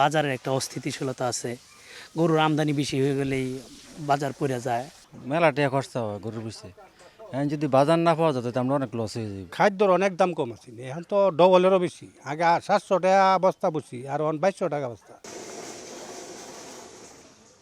বাজারের একটা অস্থিতিশীলতা আছে। গরুর আমদানি বেশি হয়ে গেলেই বাজার পড়ে যায়। মেলাটা খরচা হয় গরুর পিছিয়ে এখন যদি বাজার না পাওয়া যায় তো আমরা অনেক লস হয়ে যাবে। খাদ্যর অনেক দাম কম আছে। এখন তো ডবলেরও বেশি। আগে সাতশো টাকা বস্তা বসি আর বাইশশো টাকা বস্তা।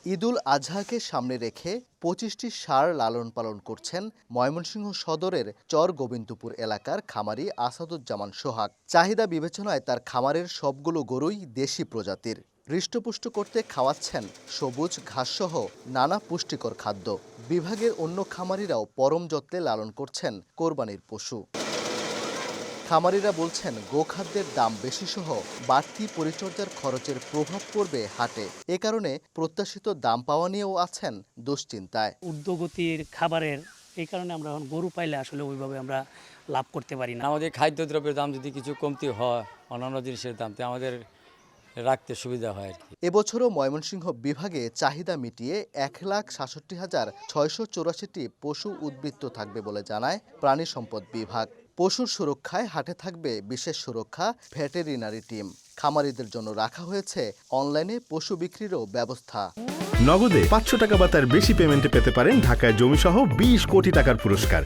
ঈদুল আজহাকে সামনে রেখে পঁচিশটি সার লালন পালন করছেন ময়মনসিংহ সদরের চর গোবিন্দপুর এলাকার খামারি আসাদুজ্জামান সোহাগ। চাহিদা বিবেচনায় তার খামারের সবগুলো গরুই দেশি প্রজাতির। হৃষ্টপুষ্ট করতে খাওয়াচ্ছেন সবুজ ঘাসসহ নানা পুষ্টিকর খাদ্য। বিভাগের অন্য খামারিরাও পরম যত্নে লালন করছেন কোরবানির পশু। খামারিরা বলছেন গোখাদ্যের দাম বেশি সহ বাড়তি পরিচর্যার খরচের প্রভাব পড়বে হাটে। এ কারণে প্রত্যাশিত দাম পাওয়া নিয়েও আছেন দুশ্চিন্তায়। ঊর্ধ্বগতির খাবারের এই কারণে আমরা এখন গরু পাইলে আসলে ওইভাবে আমরা লাভ করতে পারি না। আমাদের খাদ্যদ্রব্যের দাম যদি কিছু কমতি হয় অন্যান্য জিনিসের দাম তো আমাদের রাখতে সুবিধা হয় আর কি। এবছরও ময়মনসিংহ বিভাগে চাহিদা মিটিয়ে এক লাখ সাতষট্টি হাজার ছয়শো চৌরাশিটি পশু উদ্বৃত্ত থাকবে বলে জানায় প্রাণী সম্পদ বিভাগ। পশুর সুরক্ষায় হাটে থাকবে বিশেষ সুরক্ষা ভেটেরিনারি টিম। খামারিদের জন্য রাখা হয়েছে অনলাইনে পশু বিক্রিরও ব্যবস্থা। নগদে পাঁচশো টাকা বা তার বেশি পেমেন্টে পেতে পারেন ঢাকায় জমিসহ বিশ কোটি টাকার পুরস্কার।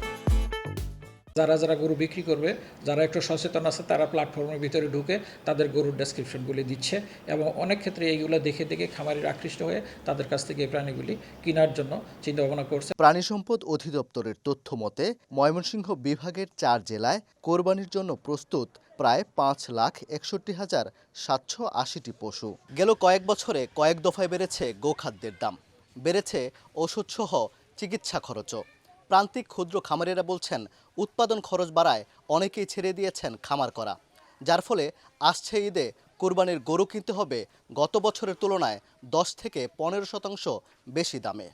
যারা যারা গরু বিক্রি করবে, যারা একটু সচেতন আছে, তারা প্ল্যাটফর্মের ভিতরে ঢুকে তাদের গরুর ডেসক্রিপশনগুলি দিচ্ছে এবং অনেক ক্ষেত্রে এইগুলো দেখে দেখে খামারির আকৃষ্ট হয়ে তাদের কাছ থেকে এই প্রাণীগুলি কেনার জন্য চিন্তা ভাবনা করছে। প্রাণী সম্পদ অধিদপ্তরের তথ্য মতে, ময়মনসিংহ বিভাগের চার জেলায় কোরবানির জন্য প্রস্তুত প্রায় পাঁচ লাখ একষট্টি হাজার সাতশো আশিটি পশু। গেল কয়েক বছরে কয়েক দফায় বেড়েছে গোখাদ্যের দাম। বেড়েছে ওষুধসহ চিকিৎসা খরচও। প্রান্তিক ক্ষুদ্র খামারেরা বলছেন, উৎপাদন খরচ বাড়ায় অনেকেই ছেড়ে দিয়েছেন খামার করা। যার ফলে আসছে ঈদে কোরবানির গরু কিনতে হবে গত বছরের তুলনায় দশ থেকে পনেরো শতাংশ বেশি দামে।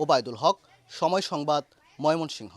ওবায়দুল হক, সময় সংবাদ, ময়মনসিংহ।